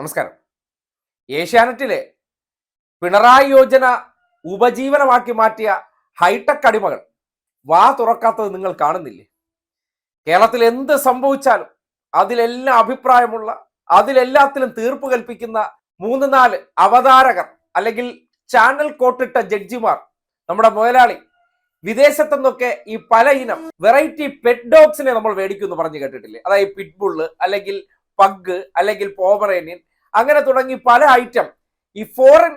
നമസ്കാരം. ഏഷ്യാനെറ്റിലെ പിണറായി യോജന ഉപജീവനമാക്കി മാറ്റിയ ഹൈടെക് അടിമകൾ വാ തുറക്കാത്തത് നിങ്ങൾ കാണുന്നില്ലേ? കേരളത്തിൽ എന്ത് സംഭവിച്ചാലും അതിലെല്ലാം അഭിപ്രായമുള്ള അതിലെല്ലാത്തിലും തീർപ്പ് കൽപ്പിക്കുന്ന മൂന്ന് നാല് അവതാരകർ അല്ലെങ്കിൽ ചാനൽ കോട്ടിട്ട ജഡ്ജിമാർ നമ്മുടെ മുതലാളി വിദേശത്തുനിന്നൊക്കെ ഈ പല ഇനം വെറൈറ്റി പെറ്റ് ഡോഗ്സിനെ നമ്മൾ മേടിക്കുമെന്ന് പറഞ്ഞു കേട്ടിട്ടില്ലേ? അതായത് പിറ്റ്ബുള്ള് അല്ലെങ്കിൽ പഗ് അല്ലെങ്കിൽ പോമറേനിയൻ അങ്ങനെ തുടങ്ങി പല ഐറ്റം ഈ ഫോറിൻ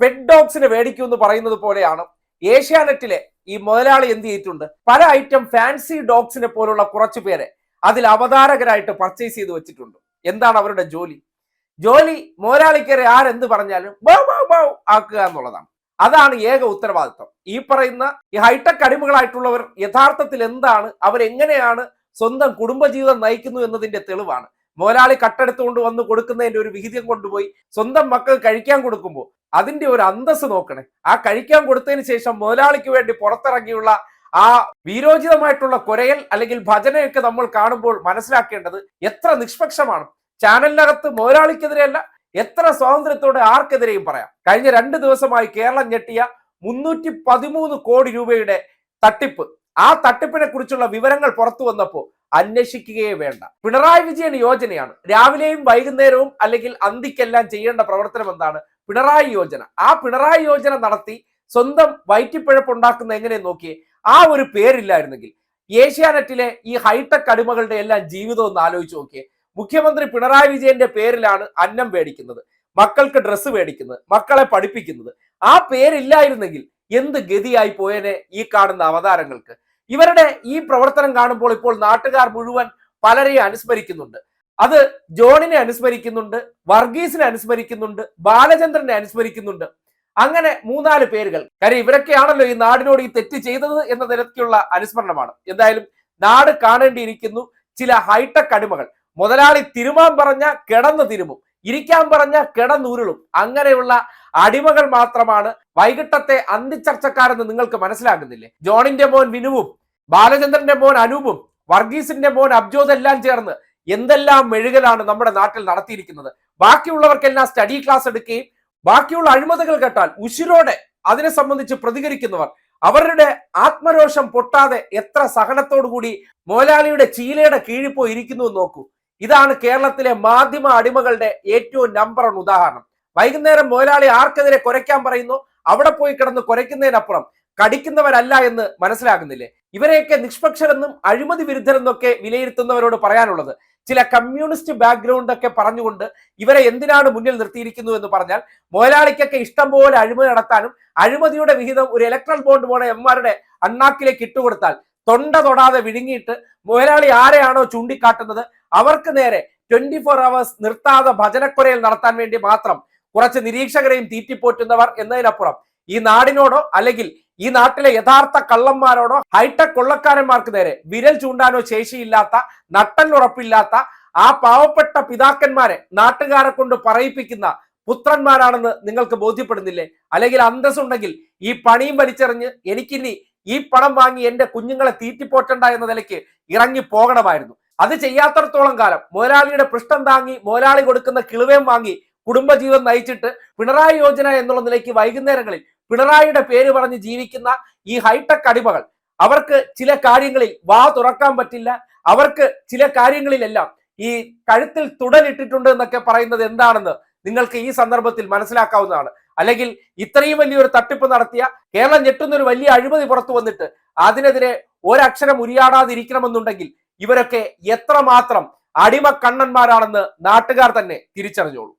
പെറ്റ് ഡോഗ്സിനെ മേടിക്കൂ എന്ന് പറയുന്നത് പോലെയാണ്. ഏഷ്യാനെറ്റിലെ ഈ മുതലാളി എന്ത് ചെയ്തിട്ടുണ്ട്? പല ഐറ്റം ഫാൻസി ഡോഗ്സിനെ പോലുള്ള കുറച്ചു പേരെ അതിൽ അവതാരകരായിട്ട് പർച്ചേസ് ചെയ്ത് വെച്ചിട്ടുണ്ട്. എന്താണ് അവരുടെ ജോലി? ജോലി മുതലാളിക്കരെ ആരെന്ത് പറഞ്ഞാലും ബൗ ബൗ ബൗ ആക്കുക എന്നുള്ളതാണ്. അതാണ് ഏക ഉത്തരവാദിത്വം. ഈ പറയുന്ന ഈ ഹൈടെക് അടിമകളായിട്ടുള്ളവർ യഥാർത്ഥത്തിൽ എന്താണ്? അവരെങ്ങനെയാണ് സ്വന്തം കുടുംബജീവിതം നയിക്കുന്നു എന്നതിന്റെ തെളിവാണ്. മുതലാളി കട്ടെടുത്തുകൊണ്ട് വന്ന് കൊടുക്കുന്നതിന്റെ ഒരു വിഹിതം കൊണ്ടുപോയി സ്വന്തം മക്കൾ കഴിക്കാൻ കൊടുക്കുമ്പോൾ അതിന്റെ ഒരു അന്തസ് നോക്കണേ. ആ കഴിക്കാൻ കൊടുത്തതിന് ശേഷം മുതലാളിക്ക് വേണ്ടി പുറത്തിറങ്ങിയുള്ള ആ വീരോചിതമായിട്ടുള്ള കുരയൽ അല്ലെങ്കിൽ ഭജനയൊക്കെ നമ്മൾ കാണുമ്പോൾ മനസ്സിലാക്കേണ്ടത് എത്ര നിഷ്പക്ഷമാണ്. ചാനലിനകത്ത് മുതലാളിക്കെതിരെയല്ല എത്ര സ്വാതന്ത്ര്യത്തോടെ ആർക്കെതിരെയും പറയാം. കഴിഞ്ഞ രണ്ട് ദിവസമായി കേരളം ഞെട്ടിയ മുന്നൂറ്റി പതിമൂന്ന് കോടി രൂപയുടെ തട്ടിപ്പ്. ആ തട്ടിപ്പിനെ കുറിച്ചുള്ള വിവരങ്ങൾ പുറത്തു വന്നപ്പോൾ അന്വേഷിക്കുകയേ വേണ്ട. പിണറായി വിജയൻ യോജനയാണ്. രാവിലെയും വൈകുന്നേരവും അല്ലെങ്കിൽ അന്തിക്കെല്ലാം ചെയ്യേണ്ട പ്രവർത്തനം എന്താണ്? പിണറായി യോജന. ആ പിണറായി യോജന നടത്തി സ്വന്തം വയറ്റിപ്പിഴപ്പുണ്ടാക്കുന്ന എങ്ങനെ നോക്കിയേ? ആ ഒരു പേരില്ലായിരുന്നെങ്കിൽ. ഏഷ്യാനെറ്റിലെ ഈ ഹൈടെക് അടിമകളുടെ എല്ലാം ജീവിതം ഒന്ന് ആലോചിച്ച് നോക്കിയേ. മുഖ്യമന്ത്രി പിണറായി വിജയന്റെ പേരിലാണ് അന്നം മേടിക്കുന്നത്. മക്കൾക്ക് ഡ്രസ്സ് മേടിക്കുന്നത്. മക്കളെ പഠിപ്പിക്കുന്നത്. ആ പേരില്ലായിരുന്നെങ്കിൽ എന്ത് ഗതിയായി പോയനെ ഈ കാണുന്ന അവതാരങ്ങൾക്ക്? ഇവരുടെ ഈ പ്രവർത്തനം കാണുമ്പോൾ ഇപ്പോൾ നാട്ടുകാർ മുഴുവൻ പലരെയും അനുസ്മരിക്കുന്നുണ്ട്. അത് ജോണിനെ അനുസ്മരിക്കുന്നുണ്ട് വർഗീസിനെ അനുസ്മരിക്കുന്നുണ്ട് ബാലചന്ദ്രനെ അനുസ്മരിക്കുന്നുണ്ട്. അങ്ങനെ മൂന്നാൽ പേരുകൾ. കാര്യം ഇവരൊക്കെയാണല്ലോ ഈ നാടിനോട് ഈ തെറ്റ് ചെയ്തത് എന്ന തരത്തിലുള്ള അനുസ്മരണമാണ്. എന്തായാലും നാട് കാണേണ്ടിയിരിക്കുന്നു ചില ഹൈടെക് അടിമകൾ. മുതലാളി തിരുമാൻ പറഞ്ഞ കിടന്നു തിരുമും ഇരിക്കാൻ പറഞ്ഞ കിടന്നുരുളും. അങ്ങനെയുള്ള അടിമകൾ മാത്രമാണ് വൈകിട്ടത്തെ അന്തിച്ചർച്ചക്കാരെന്ന് നിങ്ങൾക്ക് മനസ്സിലാകുന്നില്ലേ? ജോണിന്റെ മോൻ വിനുവും ബാലചന്ദ്രന്റെ മോൻ അനൂപും വർഗീസിന്റെ മോൻ അബ്ജോദ് എല്ലാം ചേർന്ന് എന്തെല്ലാം മെഴുകലാണ് നമ്മുടെ നാട്ടിൽ നടത്തിയിരിക്കുന്നത്? ബാക്കിയുള്ളവർക്കെല്ലാം സ്റ്റഡി ക്ലാസ് എടുക്കുകയും ബാക്കിയുള്ള അഴിമതികൾ കേട്ടാൽ ഉശിരോടെ അതിനെ സംബന്ധിച്ച് പ്രതികരിക്കുന്നവർ അവരുടെ ആത്മരോഷം പൊട്ടാതെ എത്ര സഹനത്തോടു കൂടി മോലാലിയുടെ ചീലയുടെ കീഴിൽ പോയി ഇരിക്കുന്നു നോക്കൂ. ഇതാണ് കേരളത്തിലെ മാധ്യമ അടിമകളുടെ ഏറ്റവും നമ്പർ വൺ ഉദാഹരണം. വൈകുന്നേരം മോലാളി ആർക്കെതിരെ കുരയ്ക്കാൻ പറയുന്നു? അവിടെ പോയി കിടന്ന് കുരയ്ക്കുന്നതിനപ്പുറം കടിക്കുന്നവരല്ല എന്ന് മനസ്സിലാകുന്നില്ലേ? ഇവരെയൊക്കെ നിഷ്പക്ഷരെന്നും അഴിമതി വിരുദ്ധരെന്നൊക്കെ വിലയിരുത്തുന്നവരോട് പറയാനുള്ളത് ചില കമ്മ്യൂണിസ്റ്റ് ബാക്ക്ഗ്രൗണ്ട് ഒക്കെ പറഞ്ഞുകൊണ്ട് ഇവരെ എന്തിനാണ് മുന്നിൽ നിർത്തിയിരിക്കുന്നു എന്ന് പറഞ്ഞാൽ മുതലാളിക്കൊക്കെ ഇഷ്ടം പോലെ അഴിമതി നടത്താനും അഴിമതിയുടെ വിഹിതം ഒരു ഇലക്ട്രൽ ബോണ്ട് പോലെ എംമാരുടെ അണ്ണാക്കിലേക്ക് ഇട്ടുകൊടുത്താൽ തൊണ്ട തൊടാതെ വിഴുങ്ങിയിട്ട് മുതലാളി ആരെയാണോ ചൂണ്ടിക്കാട്ടുന്നത്? അവർക്ക് നേരെ ട്വന്റി ഫോർ അവേഴ്സ് നിർത്താതെ ഭജനക്കൊരയിൽ നടത്താൻ വേണ്ടി മാത്രം കുറച്ച് നിരീക്ഷകരെയും തീറ്റിപ്പോറ്റുന്നവർ എന്നതിനപ്പുറം ഈ നാടിനോടോ അല്ലെങ്കിൽ ഈ നാട്ടിലെ യഥാർത്ഥ കള്ളന്മാരോടോ ഹൈടെക് കൊള്ളക്കാരന്മാർക്ക് നേരെ വിരൽ ചൂണ്ടാനോ ശേഷിയില്ലാത്ത നട്ടല്ലുറപ്പില്ലാത്ത ആ പാവപ്പെട്ട പിതാക്കന്മാരെ നാട്ടുകാരെ കൊണ്ട് പറയിപ്പിക്കുന്ന പുത്രന്മാരാണെന്ന് നിങ്ങൾക്ക് ബോധ്യപ്പെടുന്നില്ലേ? അല്ലെങ്കിൽ അന്തസ്സുണ്ടെങ്കിൽ ഈ പണിയും വലിച്ചെറിഞ്ഞ് എനിക്കിനി ഈ പണം വാങ്ങി എന്റെ കുഞ്ഞുങ്ങളെ തീറ്റിപ്പോറ്റണ്ട എന്ന നിലയ്ക്ക് ഇറങ്ങി പോകണമായിരുന്നു. അത് ചെയ്യാത്തടത്തോളം കാലം മുതലാളിയുടെ പൃഷ്ഠം താങ്ങി മുതലാളി കൊടുക്കുന്ന കിളുവേം വാങ്ങി കുടുംബജീവൻ നയിച്ചിട്ട് പിണറായി യോജന എന്നുള്ള നിലയ്ക്ക് വൈകുന്നേരങ്ങളിൽ പിണറായിയുടെ പേര് പറഞ്ഞ് ജീവിക്കുന്ന ഈ ഹൈടെക് അടിമകൾ അവർക്ക് ചില കാര്യങ്ങളിൽ വാ തുറക്കാൻ പറ്റില്ല അവർക്ക് ചില കാര്യങ്ങളിലെല്ലാം ഈ കഴുത്തിൽ തുടലിട്ടിട്ടുണ്ട് എന്നൊക്കെ പറയുന്നത് എന്താണെന്ന് നിങ്ങൾക്ക് ഈ സന്ദർഭത്തിൽ മനസ്സിലാക്കാവുന്നതാണ്. അല്ലെങ്കിൽ ഇത്രയും വലിയൊരു തട്ടിപ്പ് നടത്തിയ കേരളം ഞെട്ടുന്ന ഒരു വലിയ അഴിമതി പുറത്തു വന്നിട്ട് അതിനെതിരെ ഒരക്ഷരം ഉരിയാടാതിരിക്കണമെന്നുണ്ടെങ്കിൽ ഇവരൊക്കെ എത്രമാത്രം അടിമ കണ്ണന്മാരാണെന്ന് നാട്ടുകാർ തന്നെ തിരിച്ചറിഞ്ഞോളൂ.